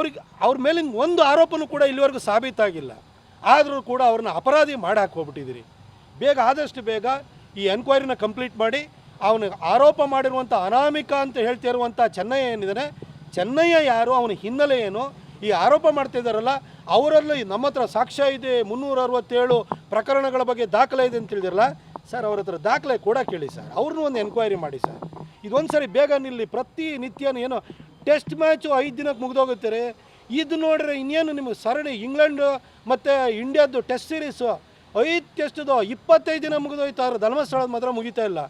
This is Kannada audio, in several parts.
ಅವ್ರಿಗೆ ಅವ್ರ ಮೇಲಿನ ಒಂದು ಆರೋಪನೂ ಕೂಡ ಇಲ್ಲಿವರೆಗೂ ಸಾಬೀತಾಗಿಲ್ಲ. ಆದರೂ ಕೂಡ ಅವ್ರನ್ನ ಅಪರಾಧಿ ಮಾಡಿ ಹೋಗ್ಬಿಟ್ಟಿದ್ದೀರಿ. ಬೇಗ ಆದಷ್ಟು ಬೇಗ ಈ ಎನ್ಕ್ವೈರಿನ ಕಂಪ್ಲೀಟ್ ಮಾಡಿ, ಅವನ ಆರೋಪ ಮಾಡಿರುವಂಥ ಅನಾಮಿಕ ಅಂತ ಹೇಳ್ತಿರುವಂಥ ಚೆನ್ನಯ್ಯ ಏನಿದ್ದಾನೆ ಚೆನ್ನಯ್ಯ ಯಾರು, ಅವನ ಹಿನ್ನೆಲೆ ಏನು, ಈ ಆರೋಪ ಮಾಡ್ತಿದ್ದಾರಲ್ಲ ಅವರಲ್ಲಿ ನಮ್ಮ ಹತ್ರ ಸಾಕ್ಷ್ಯ ಇದೆ ಮುನ್ನೂರ ಅರವತ್ತೇಳು ಪ್ರಕರಣಗಳ ಬಗ್ಗೆ ದಾಖಲೆ ಇದೆ ಅಂತ ಹೇಳಿದಿರಲ್ಲ ಸರ್ ಅವ್ರ ಹತ್ರ ದಾಖಲೆ ಕೂಡ ಕೇಳಿ ಸರ್. ಅವ್ರನ್ನೂ ಒಂದು ಎನ್ಕ್ವೈರಿ ಮಾಡಿ ಸರ್. ಇದೊಂದು ಸರಿ ಬೇಗ ನಿಲ್ಲಿ ಪ್ರತಿ ನಿತ್ಯನೂ ಏನೋ ಟೆಸ್ಟ್ ಮ್ಯಾಚು ಐದು ದಿನಕ್ಕೆ ಮುಗಿದೋಗುತ್ತಾರೆ ಇದು ನೋಡ್ರೆ, ಇನ್ನೇನು ನಿಮಗೆ ಸರಣಿ ಇಂಗ್ಲೆಂಡು ಮತ್ತು ಇಂಡಿಯಾದ್ದು ಟೆಸ್ಟ್ ಸೀರೀಸು. ಐದು ಟೆಸ್ಟ್ದು ಇಪ್ಪತ್ತೈದು ದಿನ ಮುಗಿದೋಯ್ತಾರೆ ಧರ್ಮಸ್ಥಳದ ಮಾತ್ರ ಮುಗಿತಾ ಇಲ್ಲ.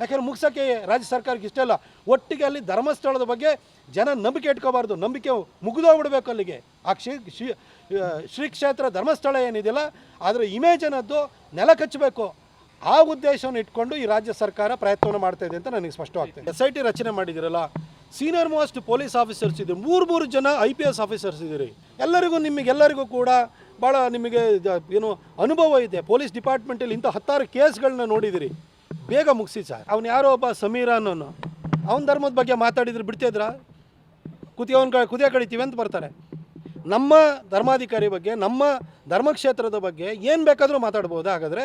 ಯಾಕಂದ್ರೆ ಮುಗಿಸೋಕ್ಕೆ ರಾಜ್ಯ ಸರ್ಕಾರಕ್ಕೆ ಇಷ್ಟ ಇಲ್ಲ. ಒಟ್ಟಿಗೆ ಅಲ್ಲಿ ಧರ್ಮಸ್ಥಳದ ಬಗ್ಗೆ ಜನ ನಂಬಿಕೆ ಇಟ್ಕೋಬಾರ್ದು. ನಂಬಿಕೆ ಮುಗಿದೋಗ್ಬಿಡ್ಬೇಕು ಅಲ್ಲಿಗೆ. ಆ ಶ್ರೀ ಶ್ರೀ ಶ್ರೀ ಕ್ಷೇತ್ರ ಧರ್ಮಸ್ಥಳ ಏನಿದೆಯಲ್ಲ, ಅದರ ಇಮೇಜ್ ಅನ್ನೋದು ನೆಲ ಕಚ್ಚಬೇಕು. ಆ ಉದ್ದೇಶವನ್ನು ಇಟ್ಕೊಂಡು ಈ ರಾಜ್ಯ ಸರ್ಕಾರ ಪ್ರಯತ್ನವನ್ನು ಮಾಡ್ತಾ ಇದೆ ಅಂತ ನನಗೆ ಸ್ಪಷ್ಟವಾಗ್ತದೆ. ಎಸ್ ಐ ಟಿ ರಚನೆ ಮಾಡಿದಿರಲ್ಲ ಸೀನಿಯರ್ ಮೋಸ್ಟ್ ಪೊಲೀಸ್ ಆಫೀಸರ್ಸ್ ಇದ್ದೀರಿ ಮೂರು ಮೂರು ಜನ ಐ ಪಿ ಎಸ್ ಆಫೀಸರ್ಸ್ ಇದ್ದೀರಿ. ಎಲ್ಲರಿಗೂ ನಿಮಗೆಲ್ಲರಿಗೂ ಕೂಡ ಭಾಳ ನಿಮಗೆ ಏನು ಅನುಭವ ಇದೆ. ಪೊಲೀಸ್ ಡಿಪಾರ್ಟ್ಮೆಂಟಲ್ಲಿ ಇಂಥ ಹತ್ತಾರು ಕೇಸ್ಗಳನ್ನ ನೋಡಿದಿರಿ ಬೇಗ ಮುಗಿಸಿ ಸರ್. ಅವ್ನು ಯಾರೋ ಒಬ್ಬ ಸಮೀರ ಅನ್ನೋನು. ಅವನ ಧರ್ಮದ ಬಗ್ಗೆ ಮಾತಾಡಿದ್ರೆ ಬಿಡ್ತಿದ್ರ ಕುತಿಯವನ್ ಕ, ಕುದಿಯ ಕಡಿತೀವಿ ಅಂತ ಬರ್ತಾರೆ. ನಮ್ಮ ಧರ್ಮಾಧಿಕಾರಿ ಬಗ್ಗೆ, ನಮ್ಮ ಧರ್ಮಕ್ಷೇತ್ರದ ಬಗ್ಗೆ ಏನು ಬೇಕಾದರೂ ಮಾತಾಡ್ಬೋದು. ಹಾಗಾದರೆ